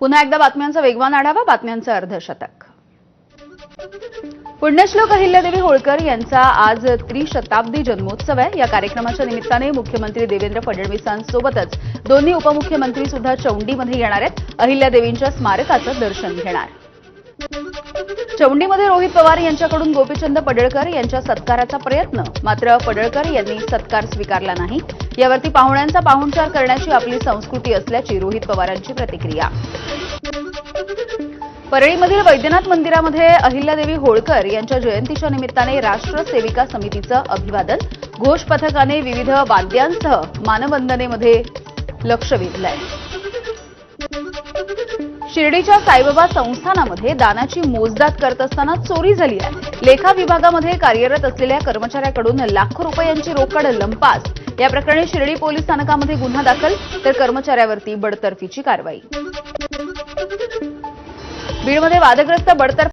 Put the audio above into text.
पुन्हा एकदा बातम्यांचा वेगवान आढावा बातम्यांचं अर्धशतक. पुण्यश्लोक अहिल्यादेवी होळकर यांचा आज त्रिशताब्दी जन्मोत्सव आहे. या कार्यक्रमाच्या निमित्ताने मुख्यमंत्री देवेंद्र फडणवीसांसोबतच दोन्ही उपमुख्यमंत्री सुद्धा चौंडीमध्ये येणार आहेत. अहिल्यादेवींच्या स्मारकाचं दर्शन घेणार. चौंडीमध्ये रोहित पवार यांच्याकडून गोपीचंद पडळकर यांच्या सत्काराचा प्रयत्न. मात्र पडळकर यांनी सत्कार स्वीकारला नाही. यावरती पाहुण्यांचा पाहुणचार करण्याची आपली संस्कृती असल्याची रोहित पवारांची प्रतिक्रिया. परळीमधील वैद्यनाथ मंदिरामध्ये अहिल्यादेवी होळकर यांच्या जयंतीच्या निमित्ताने राष्ट्र सेविका समितीचं अभिवादन. घोष पथकाने विविध वाद्यांसह मानवंदनेमध्ये लक्ष वेधलंय. शिर्डीच्या साईबाबा संस्थानामध्ये दानाची मोजदात करत असताना चोरी झाली आहे. लेखा विभागामध्ये कार्यरत असलेल्या कर्मचाऱ्याकडून लाखो रुपयांची रोकड लंपास. या प्रकरणी शिर्डी पोलीस स्थानकामध्ये गुन्हा दाखल तर कर्मचाऱ्यावरती बडतर्फीची कारवाई. बीडमध्ये वादग्रस्त बडतर्फ